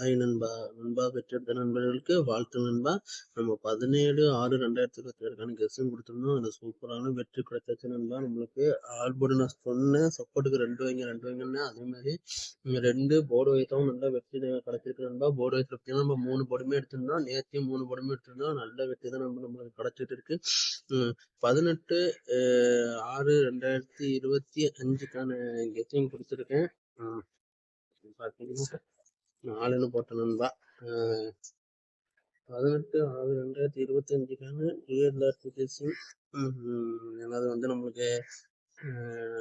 Hi நண்பா நண்பா பெற்றெடுத்த நண்பர்களுக்கு வாழ்த்து நண்பா. நம்ம பதினேழு ஆறு ரெண்டாயிரத்தி இருபத்தி ஏழுக்கான கெஸ்ஸும் கொடுத்துருந்தோம். அந்த சூப்பரான வெற்றி கிடைச்சாச்சு நண்பா. நம்மளுக்கு ஆல்போர்டு நான் சொன்னேன் சப்போர்ட்டுக்கு ரெண்டு வைங்க ரெண்டு வைங்கன்னு அதே மாதிரி ரெண்டு போர்டு வைத்தவும் நல்லா வெற்றி கிடைச்சிருக்கு நண்பா. போர்டு வைத்து பார்த்தீங்கன்னா நம்ம மூணு போர்டுமே எடுத்திருந்தோம். நேற்றையும் மூணு போர்டுமே எடுத்திருந்தோம். நல்ல வெற்றி தான் நம்ம நம்மளுக்கு கிடைச்சிட்டு இருக்கு. பதினெட்டு ஆறு ரெண்டாயிரத்தி இருபத்தி அஞ்சுக்கான கெஸ்டிங் கொடுத்துருக்கேன். பார்த்தீங்கன்னா நாலுன்னு போட்ட நண்பா. பதினெட்டு ஆறு ரெண்டாயிரத்தி இருபத்தி அஞ்சுக்கான யூஎல் அப்ளிகேஷன் எனது வந்து நம்மளுக்கு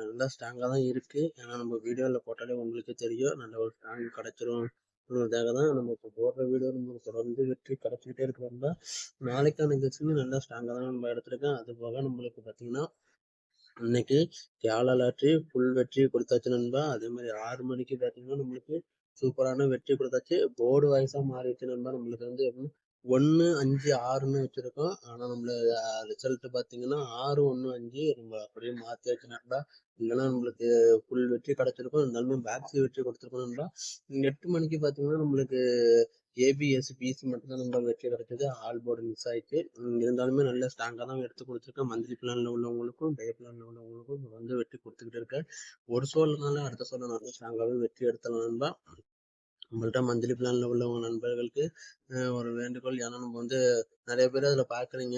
நல்லா ஸ்ட்ராங்காக தான் இருக்குது ஏன்னா நம்ம வீடியோவில் போட்டாலே உங்களுக்கு தெரியும். நல்ல ஒரு ஸ்ட்ராங் கிடச்சிரும் அதுக்காக தான் நம்ம இப்போ போடுற வீடியோ நம்மளுக்கு தொடர்ந்து வெற்றி கிடச்சிக்கிட்டே தான் நாளைக்கான நிகழ்ச்சியும் நல்லா ஸ்ட்ராங்காக தான் நம்ம எடுத்துருக்கேன். அது போக நம்மளுக்கு பார்த்தீங்கன்னா இன்னைக்கு தியாலாற்றி லாட்ரி ஃபுல் வெற்றி கொடுத்தாச்சு நண்பா. அதே மாதிரி ஆறு மணிக்கு பார்த்தீங்கன்னா நம்மளுக்கு சூப்பரான வெற்றி கொடுத்தாச்சு. போர்டு வாய்ஸாக மாறிடுச்சு நண்பா. நம்மளுக்கு வந்து ஒன்று அஞ்சு ஆறுன்னு வச்சுருக்கோம். ஆனால் நம்மள ரிசல்ட் பார்த்தீங்கன்னா ஆறு ஒன்று அஞ்சு நம்ம அப்படியே மாற்றி வச்சுனாக்கா இல்லைன்னா நம்மளுக்கு ஃபுல் வெற்றி கிடச்சிருக்கும். இருந்தாலுமே பேக்ஸி வெற்றி கொடுத்துருக்கோம் எட்டு மணிக்கு பார்த்தீங்கன்னா நம்மளுக்கு ஏபிஎஸ் பிசி மட்டும் தான் நம்ம வெற்றி கிடைச்சது. ஆல் போர்டு மிஸ் ஆயிடுச்சு. இருந்தாலுமே நல்ல ஸ்ட்ராங்காக தான் எடுத்து கொடுத்துருக்கேன். மந்த்லி பிளானில் உள்ளவங்களுக்கும் டே பிளானில் உள்ளவங்களுக்கும் வந்து வெற்றி கொடுத்துக்கிட்டு இருக்கேன். ஒரு சோழனால அடுத்த சோழனால ஸ்ட்ராங்காகவே வெற்றி எடுத்தலாம் நம்மள்ட்ட மந்த்லி பிளானில் உள்ளவங்க நண்பர்களுக்கு ஒரு வேண்டுகோள் ஏன்னா நம்ம வந்து நிறைய பேர் அதில் பார்க்குறீங்க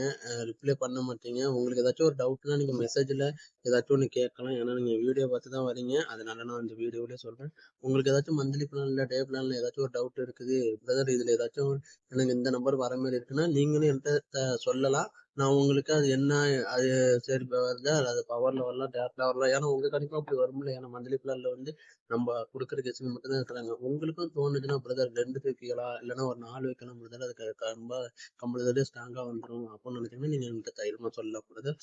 ரிப்ளை பண்ண மாட்டீங்க. உங்களுக்கு ஏதாச்சும் ஒரு டவுட்னா நீங்கள் மெசேஜில் ஏதாச்சும் ஒன்று கேட்கலாம். ஏன்னா நீங்கள் வீடியோ பார்த்து தான் வரீங்க அதனால நான் அந்த வீடியோவிலே சொல்கிறேன் உங்களுக்கு ஏதாச்சும் மந்த்லி பிளானில் டே பிளானில் ஏதாச்சும் ஒரு டவுட் இருக்குது பிரதர் இதில் ஏதாச்சும் எனக்கு இந்த நம்பர் வர மாதிரி இருக்குன்னா நீங்களும் என்கிட்ட சொல்லலாம். நான் உங்களுக்கு அது என்ன அது சரி வருதா? அது பவர் லெவல்லாம் டேரக்டாக வரலாம் ஏன்னா உங்கள் கண்டிப்பாக அப்படி வரும்ல ஏன்னா மந்த்லி பிளானில் வந்து நம்ம கொடுக்குற கெஸ்டிங் மட்டும் தான் இருக்கிறாங்க. உங்களுக்கும் தோணுச்சுன்னா பிரதர் ரெண்டு வைக்கலாம் இல்லைன்னா ஒரு நாலு வைக்கலாம் பிரதர் அதுக்கு ரொம்ப கம்பல்சரி ஸ்ட்ராங்காக வந்துடும் அப்படின்னு நினைச்சீங்கன்னா நீங்கள் என்கிட்ட தைரியமாக சொல்லலாம் பிரதர்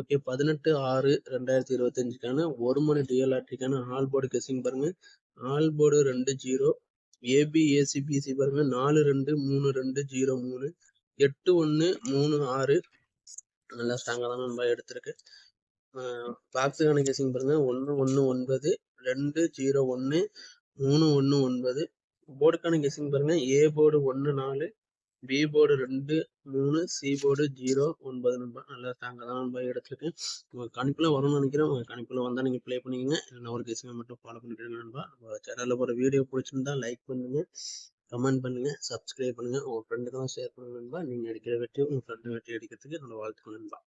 ஓகே பதினெட்டு ஆறு ரெண்டாயிரத்தி இருபத்தஞ்சுக்கான ஒரு மணி டிஎல்ஆர்டிக்கான ஆல் போர்டு கெஸ்டிங் பாருங்கள் ஆல் போர்டு ரெண்டு zero A B A C B C பாருங்கள் நாலு ரெண்டு மூணு ரெண்டு ஜீரோ மூணு. எட்டு ஒன்று மூணு ஆறு. நல்லா ஸ்ட்ராங்காக தான் நம்ம எடுத்திருக்கு. பாக்ஸுக்கான கேசிங் பாருங்க. ஒன்று ஒன்று ஒன்பது. ரெண்டு ஜீரோ ஒன்று மூணு ஒன்று ஒன்பது. போர்டுக்கான கேசிங் பாருங்க. ஏ போர்டு ஒன்று நாலு. பி போர்டு ரெண்டு மூணு. சி போர்டு ஜீரோ ஒன்பது நம்பர் நல்லா ஸ்ட்ராங்காக தான் நம்ப எடுத்திருக்கேன் உங்கள் கணிப்பில் வரும்னு நினைக்கிறேன். உங்கள் கணிப்பில் வந்தால் நீங்கள் ப்ளே பண்ணிக்கங்க. இல்லைன்னா ஒரு கேசிங்க மட்டும் ஃபாலோ பண்ணிக்கிறேன் நண்பா. நம்ம சேனலில் போகிற வீடியோ பிடிச்சிருந்தா லைக் பண்ணுங்கள் கமெண்ட் பண்ணுங்கள் சப்ஸ்கிரைப் பண்ணுங்கள் உங்கள் ஃப்ரெண்டுக்கெல்லாம் ஷேர் பண்ணுங்க நண்பா. நீங்கள் அடிக்கிற வெற்றி உங்கள் ஃப்ரெண்டு வெற்றி அடிக்கிறதுக்கு என்னோடய வாழ்த்துக்கள் நண்பா.